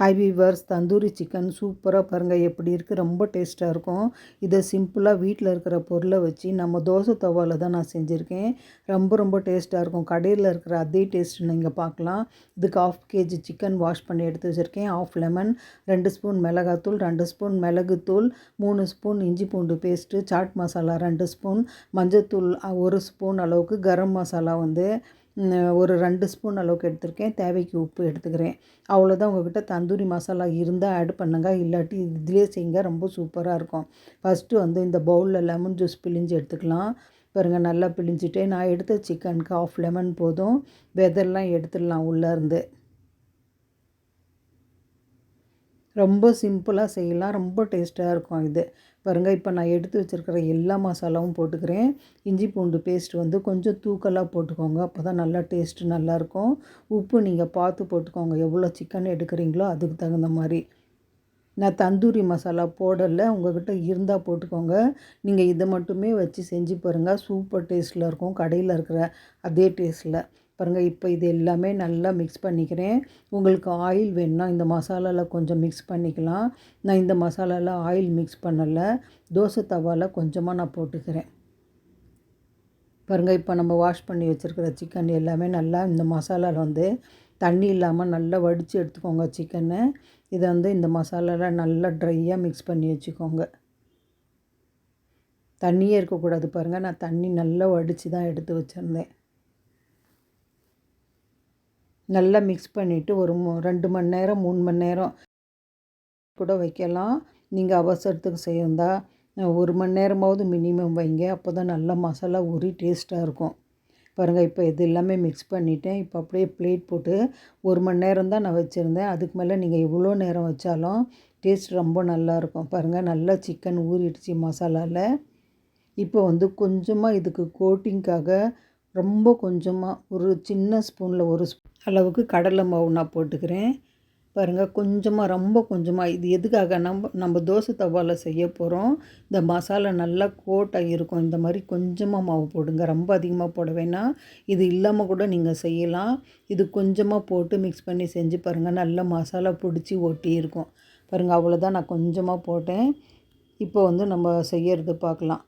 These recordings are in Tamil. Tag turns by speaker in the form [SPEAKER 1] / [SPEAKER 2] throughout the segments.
[SPEAKER 1] ஹை வீவர்ஸ் தந்தூரி சிக்கன் சூப்பராக பாருங்கள் எப்படி இருக்குது ரொம்ப டேஸ்ட்டாக இருக்கும். இதை சிம்பிளாக வீட்டில் இருக்கிற பொருளை வச்சு நம்ம தோசை தவாவில் தான் நான் செஞ்சுருக்கேன். ரொம்ப ரொம்ப டேஸ்ட்டாக இருக்கும். கடையில் இருக்கிற அதே டேஸ்ட் நீங்கள் பார்க்கலாம் இதுக்கு ஆஃப் கேஜி சிக்கன் வாஷ் பண்ணி எடுத்து வச்சுருக்கேன். ஆஃப் லெமன் ரெண்டு ஸ்பூன் மிளகாத்தூள் ரெண்டு ஸ்பூன் மிளகுத்தூள் மூணு ஸ்பூன் இஞ்சி பூண்டு பேஸ்ட்டு சாட் மசாலா ரெண்டு ஸ்பூன் மஞ்சத்தூள் ஒரு ஸ்பூன் அளவுக்கு கரம் மசாலா வந்து ஒரு ரெண்டு ஸ்பூன் அளவுக்கு எடுத்திருக்கேன். தேவைக்கு உப்பு எடுத்துக்கிறேன். அவ்வளோதான் உங்கள்கிட்ட தந்தூரி மசாலா இருந்தால் ஆட் பண்ணுங்கள் இல்லாட்டி இதிலே செய்யுங்க ரொம்ப சூப்பராக இருக்கும். ஃபஸ்ட்டு வந்து இந்த பவுலில் லெமன் ஜூஸ் பிழிஞ்சு எடுத்துக்கலாம். பாருங்கள் நல்லா பிழிஞ்சிட்டு. நான் எடுத்த சிக்கனுக்கு ஆஃப் லெமன் போதும். வெதர்லாம் எடுத்துடலாம் உள்ளேருந்து ரொம்ப சிம்பிளாக செய்யலாம். ரொம்ப டேஸ்ட்டாக இருக்கும் இது. பாருங்கள் இப்போ நான் எடுத்து வச்சுருக்கிற எல்லா மசாலாவும் போட்டுக்கிறேன். இஞ்சி பூண்டு பேஸ்ட் வந்து கொஞ்சம் தூக்கலாக போட்டுக்கோங்க. அப்போ தான் நல்லா டேஸ்ட்டு நல்லாயிருக்கும் உப்பு நீங்கள் பார்த்து போட்டுக்கோங்க. எவ்வளோ சிக்கன் எடுக்கிறீங்களோ அதுக்கு தகுந்த மாதிரி. நான் தந்தூரி மசாலா போடலை. உங்கள்கிட்ட இருந்தால் போட்டுக்கோங்க. நீங்கள் இதை மட்டுமே வச்சு செஞ்சு பாருங்கள் சூப்பர் டேஸ்ட்டில் இருக்கும். கடையில் இருக்கிற அதே டேஸ்ட்டில் பாருங்கள் இப்போ இது எல்லாமே நல்லா மிக்ஸ் பண்ணிக்கிறேன். உங்களுக்கு ஆயில் வேணும்னா இந்த மசாலாவில் கொஞ்சம் மிக்ஸ் பண்ணிக்கலாம். நான் இந்த மசாலாவில் ஆயில் மிக்ஸ் பண்ணலை. தோசை தவாவில் கொஞ்சமாக நான் போட்டுக்கிறேன். பாருங்கள் இப்போ நம்ம வாஷ் பண்ணி வச்சுருக்கிற சிக்கன் எல்லாமே நல்லா இந்த மசாலாவில் வந்து தண்ணி இல்லாமல் நல்லா வடித்து எடுத்துக்கோங்க சிக்கனை இதை வந்து இந்த மசாலாவில் நல்லா ட்ரையாக மிக்ஸ் பண்ணி வச்சுக்கோங்க. தண்ணியே இருக்கக்கூடாது பாருங்கள் நான் தண்ணி நல்லா வடித்து தான் எடுத்து வச்சுருந்தேன். நல்லா மிக்ஸ் பண்ணிவிட்டு ஒரு ரெண்டு மணி நேரம் மூணு மணி நேரம் கூட வைக்கலாம். நீங்கள் அவசரத்துக்கு செய்யந்தா ஒரு மணி நேரமாவது மினிமம் வைங்க. அப்போ தான் நல்லா மசாலா ஊறி டேஸ்ட்டாக இருக்கும். பாருங்கள் இப்போ இது எல்லாமே மிக்ஸ் பண்ணிவிட்டேன் இப்போ அப்படியே பிளேட் போட்டு ஒரு மணி நேரம் தான் நான் வச்சுருந்தேன். அதுக்கு மேலே நீங்கள் எவ்வளோ நேரம் வச்சாலும் டேஸ்ட் ரொம்ப நல்லாயிருக்கும் பாருங்கள் நல்லா சிக்கன் ஊறிடுச்சு மசாலாவில் இப்போ வந்து கொஞ்சமாக இதுக்கு கோட்டிங்க்காக ரொம்ப கொஞ்சமாக ஒரு சின்ன ஸ்பூனில் ஒரு அளவுக்கு கடலை மாவு நான் போட்டுக்கிறேன். பாருங்கள் கொஞ்சமாக ரொம்ப கொஞ்சமாக இது எதுக்காக நம்ம நம்ம தோசை தவாவில் செய்ய போகிறோம் இந்த மசாலா நல்லா கோட்டாக இருக்கும். இந்த மாதிரி கொஞ்சமாக மாவு போடுங்க. ரொம்ப அதிகமாக போட வேணாம். இது இல்லாமல் கூட நீங்கள் செய்யலாம். இது கொஞ்சமாக போட்டு மிக்ஸ் பண்ணி செஞ்சு பாருங்கள் நல்லா மசாலா பிடிச்சி ஒட்டி இருக்கும். பாருங்கள் அவ்வளோதான் நான் கொஞ்சமாக போட்டேன். இப்போ வந்து நம்ம செய்யறது பார்க்கலாம்.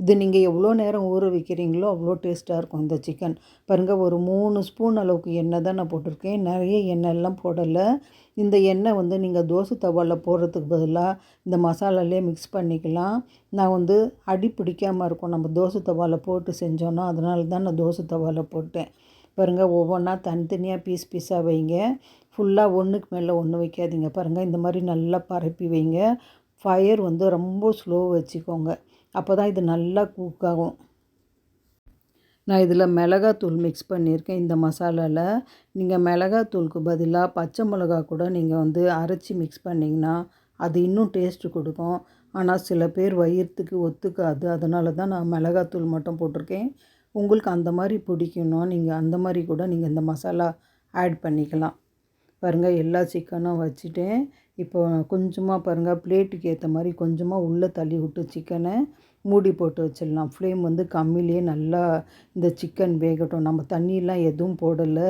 [SPEAKER 1] இது நீங்கள் எவ்வளோ நேரம் ஊற வைக்கிறீங்களோ அவ்வளோ டேஸ்ட்டாக இருக்கும் இந்த சிக்கன். பாருங்கள் ஒரு மூணு ஸ்பூன் அளவுக்கு எண்ணெய் தான் நான் போட்டிருக்கேன். நிறைய எண்ணெய்லாம் போடலை. இந்த எண்ணெய் வந்து நீங்கள் தோசை தவாவில் போடுறதுக்கு பதிலாக இந்த மசாலாலே மிக்ஸ் பண்ணிக்கலாம். நான் வந்து அடி பிடிக்காமல் இருக்கும். நம்ம தோசை தவாவில் போட்டு செஞ்சோன்னா அதனால தான் நான் தோசை தவாவில் போட்டேன். பாருங்கள் ஒவ்வொன்றா தனித்தனியாக பீஸ் பீஸாக வைங்க. ஃபுல்லாக ஒன்றுக்கு மேலே ஒன்று வைக்காதீங்க. பாருங்கள் இந்த மாதிரி நல்லா பரப்பி வைங்க. ஃபயர் வந்து ரொம்ப ஸ்லோ வச்சுக்கோங்க. அப்போ தான் இது நல்லா குக் ஆகும். நான் இதில் மிளகாத்தூள் மிக்ஸ் பண்ணியிருக்கேன். இந்த மசாலாவில் நீங்கள் மிளகாத்தூளுக்கு பதிலாக பச்சை மிளகா கூட நீங்கள் வந்து அரைச்சி மிக்ஸ் பண்ணிங்கன்னா அது இன்னும் டேஸ்ட்டு கொடுக்கும். ஆனால் சில பேர் வயிறுத்துக்கு ஒத்துக்காது. அதனால தான் நான் மிளகாத்தூள் மட்டும் போட்டிருக்கேன். உங்களுக்கு அந்த மாதிரி பிடிக்கணும் நீங்கள் அந்த மாதிரி கூட நீங்கள் இந்த மசாலா ஆட் பண்ணிக்கலாம். பாருங்கள் எல்லா சிக்கனும் வச்சுட்டேன். இப்போ கொஞ்சமாக பாருங்கள் பிளேட்டுக்கு ஏற்ற மாதிரி கொஞ்சமாக உள்ளே தள்ளி விட்டு சிக்கனை மூடி போட்டு வச்சிடலாம். ஃப்ளேம் வந்து கம்மியிலே நல்லா இந்த சிக்கன் வேகட்டும். நம்ம தண்ணியெலாம் எதுவும் போடலை.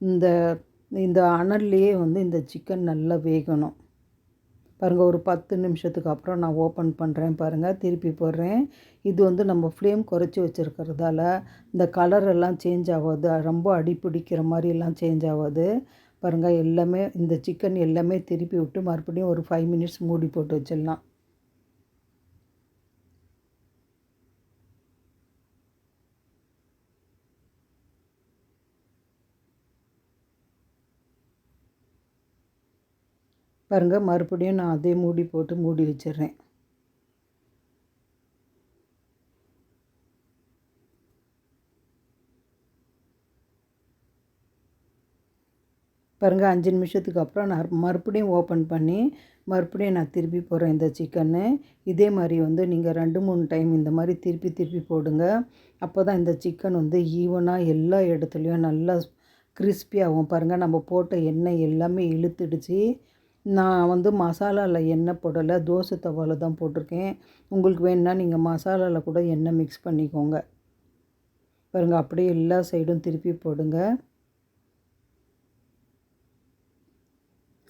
[SPEAKER 1] இந்த இந்த அனல்லையே வந்து இந்த சிக்கன் நல்லா வேகணும். பாருங்கள் ஒரு பத்து நிமிஷத்துக்கு அப்புறம் நான் ஓப்பன் பண்ணுறேன் பாருங்கள் திருப்பி போடுறேன். இது வந்து நம்ம ஃப்ளேம் குறைச்சி வச்சுருக்கிறதால இந்த கலர் எல்லாம் சேஞ்ச் ஆகாது. ரொம்ப அடி பிடிக்கிற எல்லாம் சேஞ்ச் ஆகாது. பாருங்கள் எல்லாமே இந்த சிக்கன் எல்லாமே திருப்பி விட்டு மறுபடியும் ஒரு ஃபைவ் மினிட்ஸ் மூடி போட்டு வச்சிடலாம். பாருங்கள் மறுபடியும் நான் அதே மூடி போட்டு மூடி வச்சிடுறேன். பாருங்கள் அஞ்சு நிமிஷத்துக்கு அப்புறம் நான் மறுபடியும் ஓப்பன் பண்ணி மறுபடியும் நான் திருப்பி போடுறேன் இந்த சிக்கனு இதே மாதிரி வந்து நீங்கள் ரெண்டு மூணு டைம் இந்த மாதிரி திருப்பி திருப்பி போடுங்க. அப்போ தான் இந்த சிக்கன் வந்து ஈவனாக எல்லா இடத்துலையும் நல்லா கிறிஸ்பியாகவும் பாருங்கள் நம்ம போட்ட எண்ணெய் எல்லாமே இழுத்துடுச்சு. நான் வந்து மசாலாவில் எண்ணெய் போடலை தோசை தவாவில் தான் போட்டிருக்கேன். உங்களுக்கு வேணுன்னா நீங்கள் மசாலாவில் கூட எண்ணெய் மிக்ஸ் பண்ணிக்கோங்க. பாருங்கள் அப்படியே எல்லா சைடும் திருப்பி போடுங்க.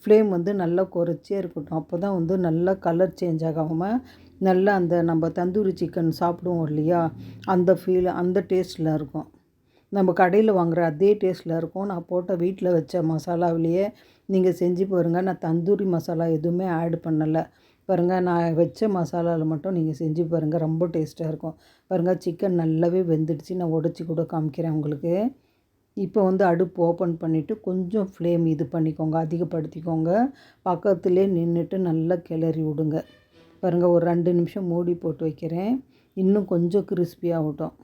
[SPEAKER 1] ஃப்ளேம் வந்து நல்லா குறைச்சே இருக்கட்டும். அப்போ தான் வந்து நல்லா கலர் சேஞ்ச் ஆகாமல் நல்லா அந்த நம்ம தந்தூரி சிக்கன் சாப்பிடுவோம் இல்லையா? அந்த ஃபீல் அந்த டேஸ்ட்டில் இருக்கும். நம்ம கடையில் வாங்குகிற அதே டேஸ்ட்டில் இருக்கும். நான் போட்ட வீட்டில் வச்ச மசாலாவிலேயே நீங்கள் செஞ்சு பாருங்கள் நான் தந்தூரி மசாலா எதுவுமே ஆட் பண்ணலை. பாருங்கள் நான் வச்ச மசாலாவில் மட்டும் நீங்கள் செஞ்சு பாருங்கள் ரொம்ப டேஸ்ட்டாக இருக்கும். பாருங்கள் சிக்கன் நல்லாவே வெந்துடுச்சு. நான் உடச்சி கூட காமிக்கிறேன் உங்களுக்கு. இப்போ வந்து அடுப்பு ஓப்பன் பண்ணிவிட்டு கொஞ்சம் ஃப்ளேம் இது பண்ணிக்கோங்க. அதிகப்படுத்திக்கோங்க. பக்கத்துலேயே நின்றுட்டு நல்லா கிளறி விடுங்க. பாருங்கள் ஒரு ரெண்டு நிமிஷம் மூடி போட்டு வைக்கிறேன். இன்னும் கொஞ்சம் கிறிஸ்பி ஆகட்டும்.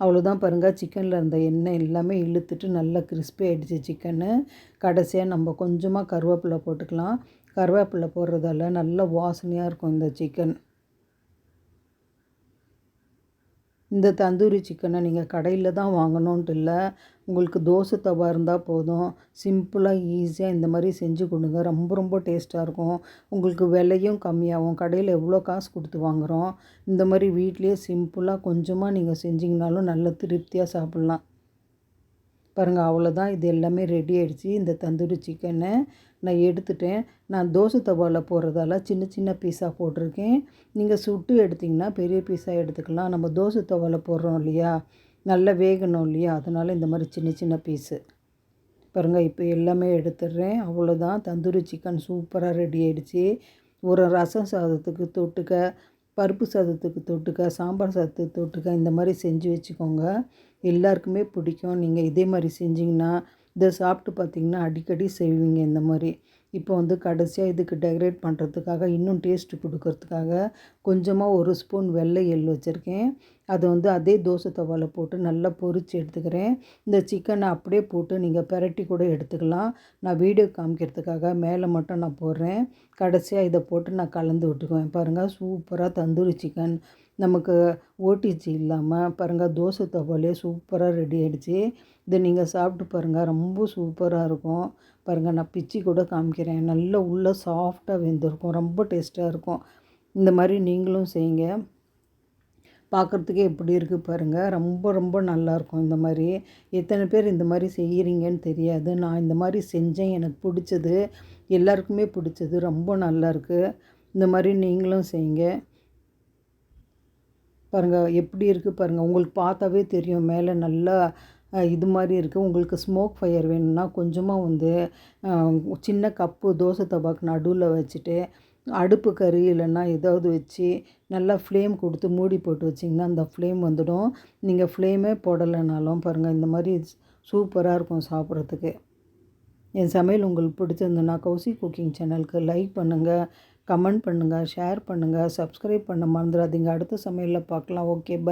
[SPEAKER 1] அவ்வளோதான் பாருங்கள் சிக்கனில் இருந்த எண்ணெய் எல்லாமே இழுத்துட்டு நல்லா கிறிஸ்பி ஆகிடுச்சு சிக்கனு. கடைசியாக நம்ம கொஞ்சமாக கருவேப்பிலை போட்டுக்கலாம். கருவேப்பிலை போடுறதால நல்ல வாசனையாக இருக்கும் இந்த சிக்கன். இந்த தந்தூரி சிக்கனை நீங்கள் கடையில் தான் வாங்கணுன்ட்டு இல்லை உங்களுக்கு தோசை தவா இருந்தால் போதும். சிம்பிளாக ஈஸியாக இந்த மாதிரி செஞ்சு கொடுங்க. ரொம்ப ரொம்ப டேஸ்ட்டாக இருக்கும். உங்களுக்கு விலையும் கம்மியாகும். கடையில் எவ்வளோ காசு கொடுத்து வாங்குகிறோம் இந்த மாதிரி வீட்லேயே சிம்பிளாக கொஞ்சமாக நீங்கள் செஞ்சிங்கனாலும் நல்ல திருப்தியாக சாப்பிட்லாம். பாருங்கள் அவ்வளோதான் இது எல்லாமே ரெடி ஆகிடுச்சி இந்த தந்தூரி சிக்கனை நான் எடுத்துட்டேன். நான் தோசை தவாவில் போடுறதால சின்ன சின்ன பீஸாக போட்டிருக்கேன். நீங்கள் சுட்டு எடுத்திங்கன்னா பெரிய பீஸாக எடுத்துக்கலாம். நம்ம தோசை தவாவில் போடுறோம் இல்லையா? நல்லா வேகணும் இல்லையா? அதனால் இந்த மாதிரி சின்ன சின்ன பீஸு பாருங்கள் இப்போ எல்லாமே எடுத்துடுறேன். அவ்வளோதான் தந்தூரி சிக்கன் சூப்பராக ரெடி ஆகிடுச்சி ஒரு ரசம் சாதத்துக்கு தொட்டுக்க பருப்பு சாதத்துக்கு தொட்டுக்க சாம்பார் சாதத்துக்கு தொட்டுக்க இந்த மாதிரி செஞ்சு வச்சுக்கோங்க. எல்லாருக்குமே பிடிக்கும். நீங்கள் இதே மாதிரி செஞ்சிங்கன்னா இதை சாப்பிட்டு பார்த்திங்கன்னா அடிக்கடி செய்வீங்க இந்த மாதிரி. இப்போ வந்து கடைசியாக இதுக்கு டெக்கரேட் பண்ணுறதுக்காக இன்னும் டேஸ்ட்டு கொடுக்கறதுக்காக கொஞ்சமாக ஒரு ஸ்பூன் வெள்ளை எள் வச்சுருக்கேன். அதை வந்து அதே தோசை தவாவில் போட்டு நல்லா பொரித்து எடுத்துக்கிறேன். இந்த சிக்கனை அப்படியே போட்டு நீங்கள் பெரட்டி கூட எடுத்துக்கலாம். நான் வீடியோ காமிக்கிறதுக்காக மேலே மட்டும் நான் போடுறேன். கடைசியாக இதை போட்டு நான் கலந்து விட்டுக்குவேன். பாருங்கள் சூப்பராக தந்தூரி சிக்கன் நமக்கு ஓடிஜி இல்லாமல் பாருங்கள் தோசை தவாலே சூப்பராக ரெடி ஆகிடுச்சு இதை நீங்கள் சாப்பிட்டு பாருங்கள் ரொம்ப சூப்பராக இருக்கும். பாருங்கள் நான் பிச்சு கூட காமிக்கிறேன். நல்லா உள்ளே சாஃப்டாக வெந்திருக்கும் ரொம்ப டேஸ்ட்டாக இருக்கும். இந்த மாதிரி நீங்களும் செய்யுங்க. பார்க்குறதுக்கே எப்படி இருக்குது பாருங்கள் ரொம்ப ரொம்ப நல்லாயிருக்கும் இந்த மாதிரி. எத்தனை பேர் இந்த மாதிரி செய்கிறீங்கன்னு தெரியாது. நான் இந்த மாதிரி செஞ்சேன் எனக்கு பிடிச்சது. எல்லாருக்குமே பிடிச்சது ரொம்ப நல்லாயிருக்கு இந்த மாதிரி நீங்களும் செய்யுங்க. பாருங்கள் எப்படி இருக்குது பாருங்கள் உங்களுக்கு பார்த்தாவே தெரியும். மேலே நல்லா இது மாதிரி இருக்குது உங்களுக்கு ஸ்மோக் ஃபயர் வேணும்னா கொஞ்சமாக வந்து சின்ன கப்பு தோசை தவாக்கு நடுவில் வச்சுட்டு அடுப்பு கறி இல்லைன்னா ஏதாவது வச்சு நல்லா ஃப்ளேம் கொடுத்து மூடி போட்டு வச்சிங்கன்னா அந்த ஃப்ளேம் வந்துடும். நீங்கள் ஃப்ளேமே போடலைனாலும் பாருங்கள் இந்த மாதிரி சூப்பராக இருக்கும் சாப்பிட்றதுக்கு. என் சமையல் உங்களுக்கு பிடிச்சிருந்ததுன்னா கௌசி குக்கிங் சேனலுக்கு லைக் பண்ணுங்கள் கமெண்ட் பண்ணுங்கள் ஷேர் பண்ணுங்கள் சப்ஸ்கிரைப் பண்ண மறந்துடாதீங்க. அடுத்த சமையலில் பார்க்கலாம். Okay bye.